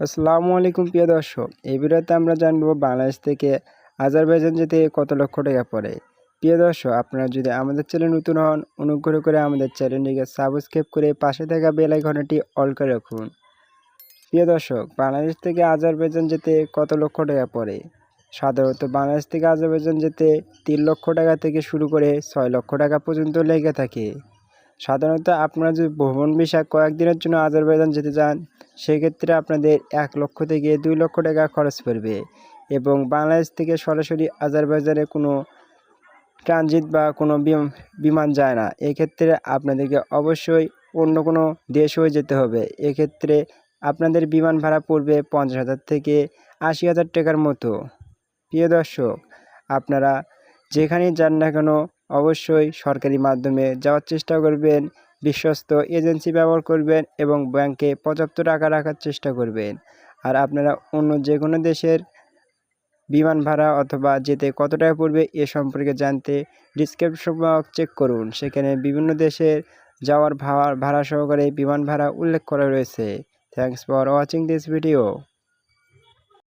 আসসালামু আলাইকুম, প্রিয় দর্শক। এই ভিডিওতে আমরা জানব বাংলাদেশ থেকে আজারবাইজান যেতে কত লক্ষ টাকা পড়ে। প্রিয় দর্শক, আপনারা যদি আমাদের চ্যানেল নতুন হন, অনুগ্রহ করে আমাদের চ্যানেলটিকে সাবস্ক্রাইব করে পাশে থাকা বেল আইকনটি অল করে রাখুন। প্রিয় দর্শক, বাংলাদেশ থেকে আজারবাইজান যেতে কত লক্ষ টাকা পড়ে? সাধারণত বাংলাদেশ থেকে আজারবাইজান যেতে তিন লক্ষ টাকা থেকে শুরু করে ছয় লক্ষ টাকা পর্যন্ত লেগে থাকে। সাধারণত আপনারা যদি ভ্রমণ বিষয় কয়েকদিনের জন্য আজারবাইজান যেতে চান সেক্ষেত্রে আপনাদের এক লক্ষ থেকে দুই লক্ষ টাকা খরচ পড়বে এবং বাংলাদেশ থেকে সরাসরি আজারবাইজানে কোনো ট্রানজিট বা কোনো বিমান যায় না। এক্ষেত্রে আপনাদেরকে অবশ্যই অন্য কোনো দেশ হয়ে যেতে হবে। এক্ষেত্রে আপনাদের বিমান ভাড়া পড়বে পঞ্চাশ হাজার থেকে আশি হাজার টাকার মতো। প্রিয় দর্শক, আপনারা যেখানেই যান না কেন অবশ্যই সরকারি মাধ্যমে যাওয়ার চেষ্টা করবেন। বিশ্বস্ত এজেন্সি ব্যবহার করবেন এবং ব্যাংকে পর্যাপ্ত টাকা রাখার চেষ্টা করবেন। আর আপনারা অন্য যে কোনো দেশের বিমান ভাড়া অথবা যেতে কত টাকা পড়বে এ সম্পর্কে জানতে ডিসক্রিপশন বক্স চেক করুন। সেখানে বিভিন্ন দেশের যাওয়ার ভাড়া ভাড়া সহকারে বিমান ভাড়া উল্লেখ করা রয়েছে। Thanks for watching this video